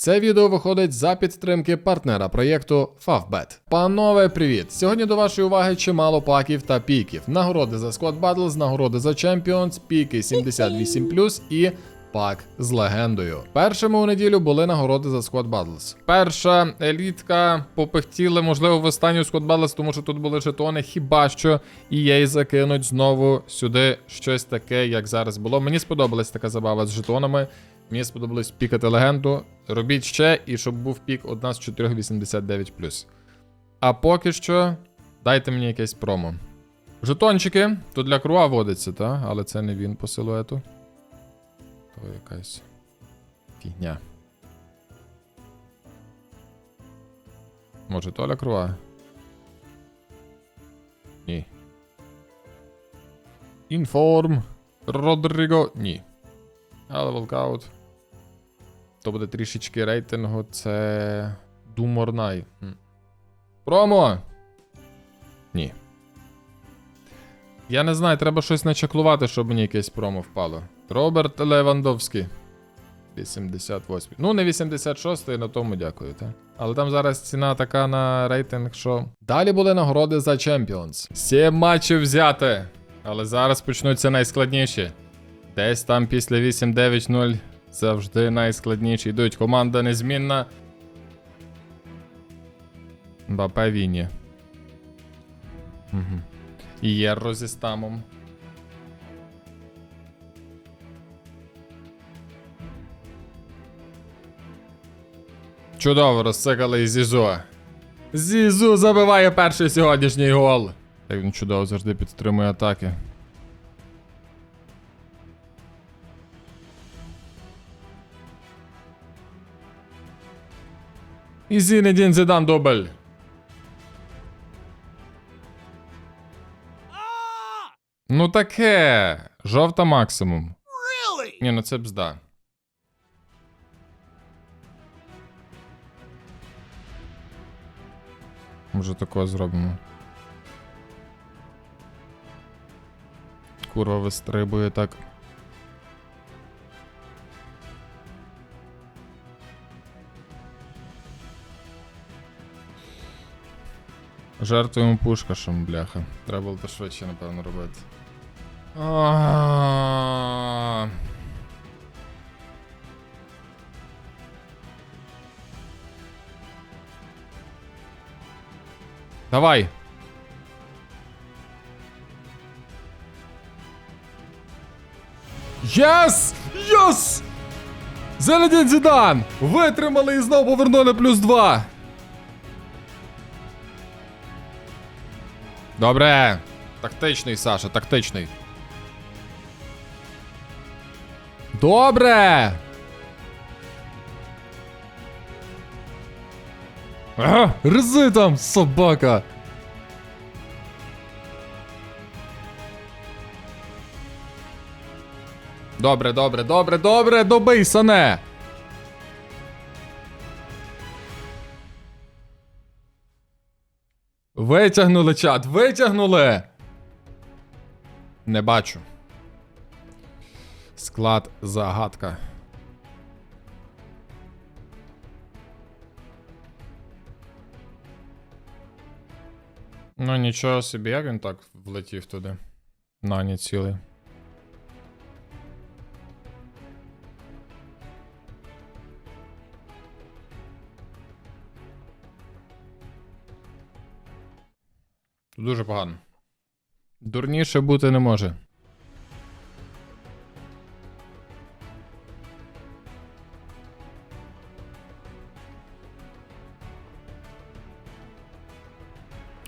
Це відео виходить за підтримки партнера проєкту Favbet. Панове, привіт! Сьогодні до вашої уваги чимало паків та піків. Нагороди за Squad Battles, нагороди за Champions, піки 78 і пак з легендою. Першими у неділю були нагороди за Squad Battles. Перша елітка попихтіли, можливо, в останню Squad Battles, тому що тут були жетони. Хіба що EA закинуть знову сюди щось таке, як зараз було. Мені сподобалась така забава з жетонами. Мені сподобалось пікати легенду. Робіть ще, і щоб був пік одна з 489. А поки що, дайте мені якесь промо. Жетончики, то для круа водиться, та? але це не він по силуету. То якась фігня. Може, то для круа? Ні. Інформ. Родріго. Ні. Але волкаут. То буде трішечки рейтингу. Це. Думорнай. Промо! Ні. Я не знаю, треба щось начаклувати, щоб мені якесь промо впало. Роберт Левандовський. 88. Ну, не 86, на тому дякую, так? Але там зараз ціна така на рейтинг, що. Далі були нагороди за Champions. Сім матчів взяти. Але зараз почнуться найскладніші. Десь там після 8-9-0 завжди найскладніші йдуть. Команда незмінна. Бапе Віні. Угу. І Єрро зі стамом. Чудово, розцикали і Зізу. Забиває перший сьогоднішній гол. Як він чудово завжди підтримує атаки. І Зінедін Зідан дубль. Ну таке. Жовта максимум. Ні, ну це бзда. Може такого зробимо. Курва вистрибує так. Жертвуємо пушкашем, бляха. Треба було то швидше, напевно, робити. А. Давай. Єс! Єс! Зенедін Зідан! Витримали і знову повернули плюс 2. Добре. Тактичний, Саша, тактичний. Добре. Ага, рези там, собака. Добре, добре, добре, добре, добий, сане. Витягнули чат, витягнули. Не бачу. Склад загадка. Ну нічого собі, як він так влетів туди. На, не цілий. Дуже погано. Дурніше бути не може.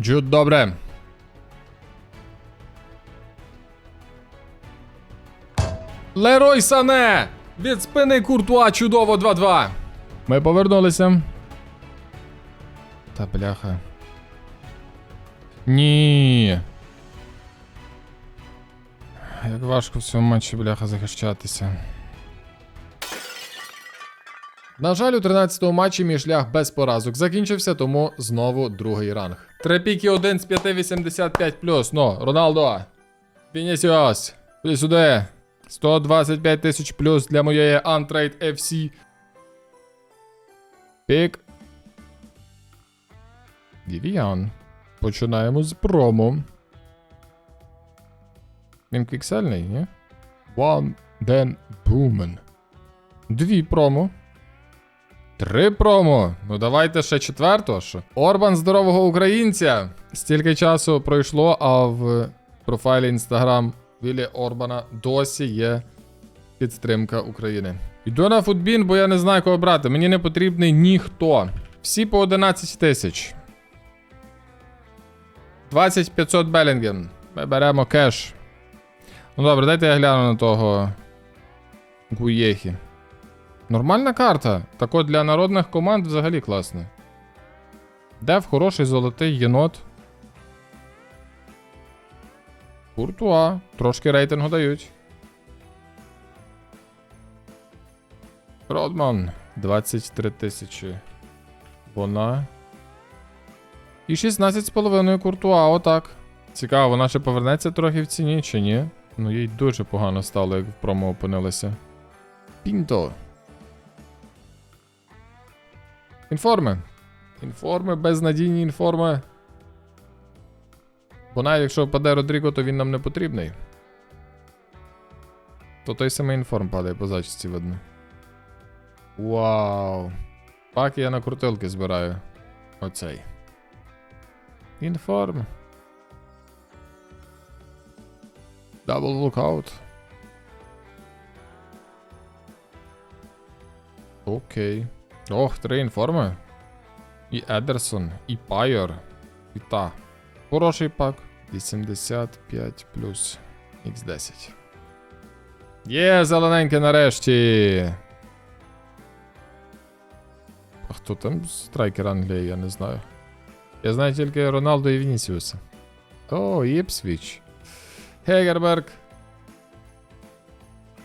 Джуд, добре. Лерой Сане! Від спини Куртуа чудово 2-2. Ми повернулися. Та бляха. Ні. Як важко в цьому матчі, бляха, захищатися. На жаль, у 13-му матчі мій шлях без поразок закінчився, тому знову другий ранг. Три піки 1 з 5,85 Ну, Роналдо. Вінісіос. Іди сюди. 125 тисяч плюс для моєї Untrade FC. Пік. Вівіан. Починаємо з промо. Він піксельний, ні? One Den Boomen. Дві промо. Три промо. Ну давайте ще четверту. Що? Орбан здорового українця. Стільки часу пройшло, а в профайлі Інстаграм Вілі Орбана досі є підтримка України. Йду на футбін, бо я не знаю, кого брати. Мені не потрібний ніхто. Всі по 11 тисяч. 2500 Белінген. Ми беремо кеш. Ну добре, дайте я гляну на того Гуєхі. Нормальна карта. Так от для народних команд взагалі класно. Дев хороший золотий єнот. Куртуа. Трошки рейтингу дають. Родман. 23 тисячі. Вона. І 16,5 куртуа, отак. Цікаво, вона ще повернеться трохи в ціні чи ні? Ну їй дуже погано стало, як в промо опинилася. Пінто. Інформи. Інформи, безнадійні інформи. Бо навіть якщо впаде Родріго, то він нам не потрібний. То той самий інформ падає по зачісті видно. Вау. Пак я на крутилки збираю. Оцей. Інформ. Дабл лукаут. Окей. Ох, три інформи. І Едерсон, і Пайор, і та. Хороший пак. 85 плюс Х10. Є, зелененьке нарешті. А хто там страйкер Англії, я не знаю. Я знаю тільки Роналдо і Вінісіуса. О, Іпсвіч. Хегерберг.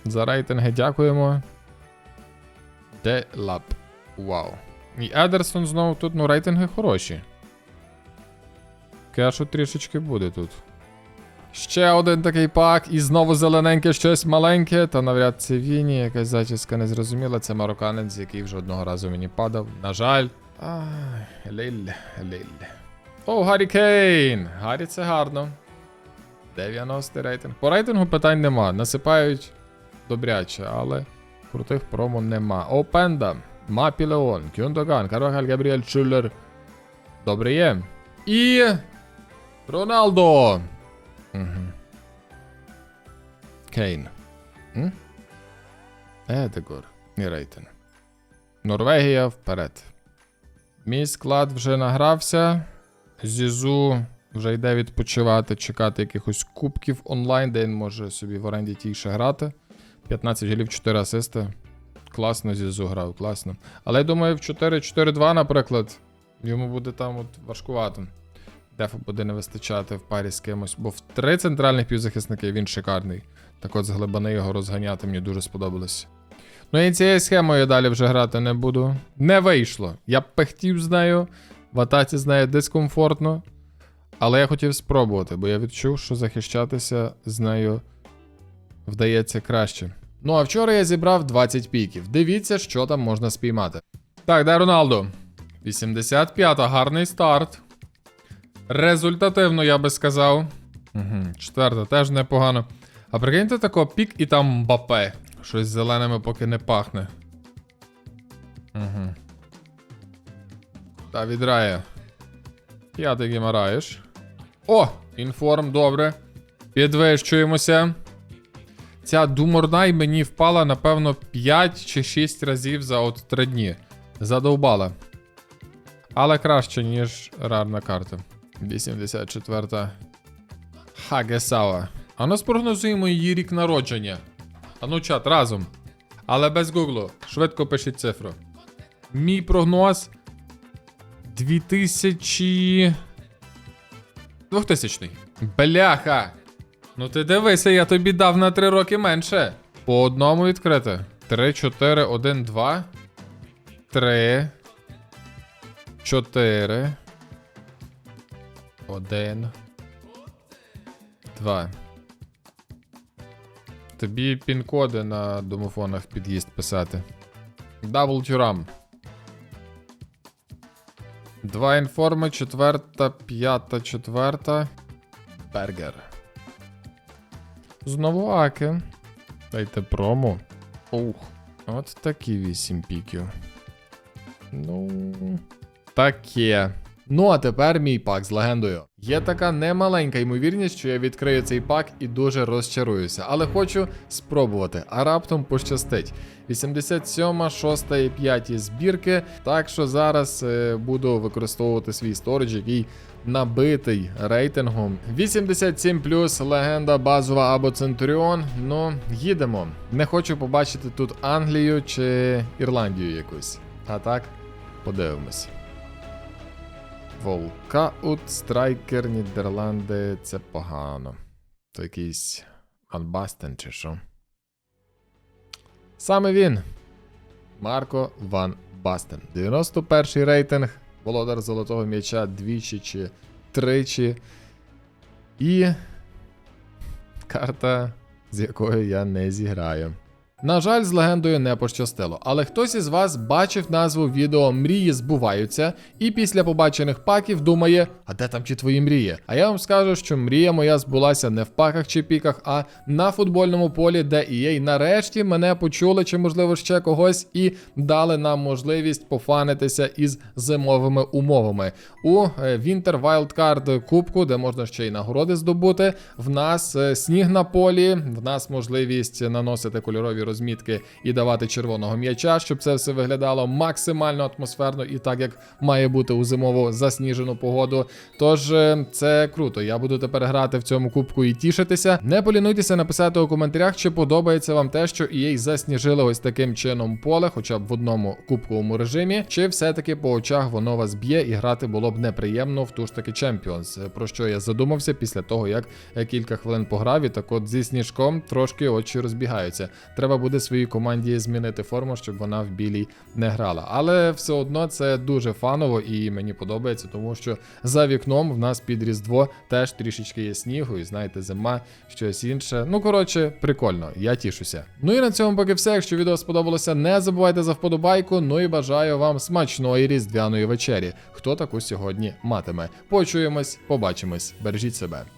За рейтинги дякуємо. Де лап. Вау. І Едерсон знову тут, ну, рейтинги хороші. Кешу трішечки буде тут. Ще один такий пак, і знову зелененьке щось маленьке, та навряд це Віні, якась зачіска незрозуміла. Це марокканець, який вже одного разу мені падав. На жаль. Ай, ліль. О, Гаррі Кейн! Гаррі це гарно. 90 рейтинг. По рейтингу питань нема. Насипають добряче, але крутих промо нема. Опенда, Мапі Леон, Кюндоган, Карвахаль Габріель Чуллер. Добре є. І. Роналдо. Угу. Кейн. Едегор. І рейтинг. Норвегія вперед. Мій склад вже награвся. Зізу вже йде відпочивати, чекати якихось кубків онлайн, де він може собі в оренді тіше грати. 15 голів, 4 асисти. Класно Зізу грав, класно. Але я думаю, в 4-4-2, наприклад, йому буде там от важкувато. Дефу буде не вистачати в парі з кимось, бо в три центральних півзахисники він шикарний. Так от з глибини його розганяти мені дуже сподобалось. Ну і цією схемою я далі вже грати не буду. Не вийшло. Я б пехтів з нею, в атаці з нею дискомфортно. Але я хотів спробувати, бо я відчув, що захищатися з нею вдається краще. Ну а вчора я зібрав 20 піків. Дивіться, що там можна спіймати. Так, де Роналду? 85-та, гарний старт. Результативно, я би сказав. Угу, Четверта, теж непогано. А прикиньте тако пік і там Мбапе. Щось зеленими поки не пахне. Угу. Та відрає. П'ятий гімараєш. О! Інформ, добре. Підвищуємося. Ця Думорнай мені впала, напевно, 5 чи 6 разів за от 3 дні. Задовбала. Але краще, ніж рарна карта. 84-та. Хагесава. А ну спрогнозуємо її рік народження. Ану, чат, разом. Але без гуглу. Швидко пишіть цифру. Мій прогноз 2000. 2000. Бляха! Ну ти дивися, я тобі дав на 3 роки менше. По одному відкрити. 3, 4, 1, 2. 3. 4. 1. 2. Тобі пін-коди на домофонах під'їзд писати. Double Turam. Два інформи, четверта, п'ята, четверта. Бергер. Знову аки. Дайте промо. Ух. От такі вісім піків. Ну. Таке. Ну, а тепер мій пак з легендою. Є така немаленька ймовірність, що я відкрию цей пак і дуже розчаруюся, але хочу спробувати, а раптом пощастить. 87, 6 і 5 збірки. Так що зараз е, буду використовувати свій сторідж, який набитий рейтингом. 87 легенда базова або Центуріон. Ну, їдемо. Не хочу побачити тут Англію чи Ірландію якусь. А так, подивимось. Волкаут, Страйкер, Нідерланди це погано. То якийсь Анбастен чи що. Саме він. Марко Ван Бастен. 91-й рейтинг. Володар золотого м'яча двічі чи тричі. І карта, з якою я не зіграю. На жаль, з легендою не пощастило, але хтось із вас бачив назву відео Мрії збуваються, і після побачених паків думає, а де там ті твої мрії? А я вам скажу, що мрія моя збулася не в паках чи піках, а на футбольному полі, де EA нарешті мене почули, чи можливо ще когось, і дали нам можливість пофанитися із зимовими умовами. У е, Winter Wildcard кубку, де можна ще й нагороди здобути. В нас е, сніг на полі, в нас можливість наносити кольорові розмітки і давати червоного м'яча, щоб це все виглядало максимально атмосферно і так, як має бути у зимову засніжену погоду. Тож е, це круто. Я буду тепер грати в цьому кубку і тішитися. Не полінуйтеся написати у коментарях, чи подобається вам те, що EA засніжили ось таким чином поле, хоча б в одному кубковому режимі, чи все-таки по очах воно вас б'є і грати було б неприємно в ту ж таки Champions, про що я задумався після того, як е, кілька хвилин пограв, і так от зі сніжком трошки очі розбігаються. Буде своїй команді змінити форму, щоб вона в білій не грала. Але все одно це дуже фаново і мені подобається, тому що за вікном в нас під Різдво теж трішечки є снігу, і знаєте, зима, щось інше. Ну коротше, прикольно, я тішуся. Ну і на цьому поки все. Якщо відео сподобалося, не забувайте за вподобайку. Ну і бажаю вам смачної різдвяної вечері. Хто таку сьогодні матиме? Почуємось, побачимось, бережіть себе.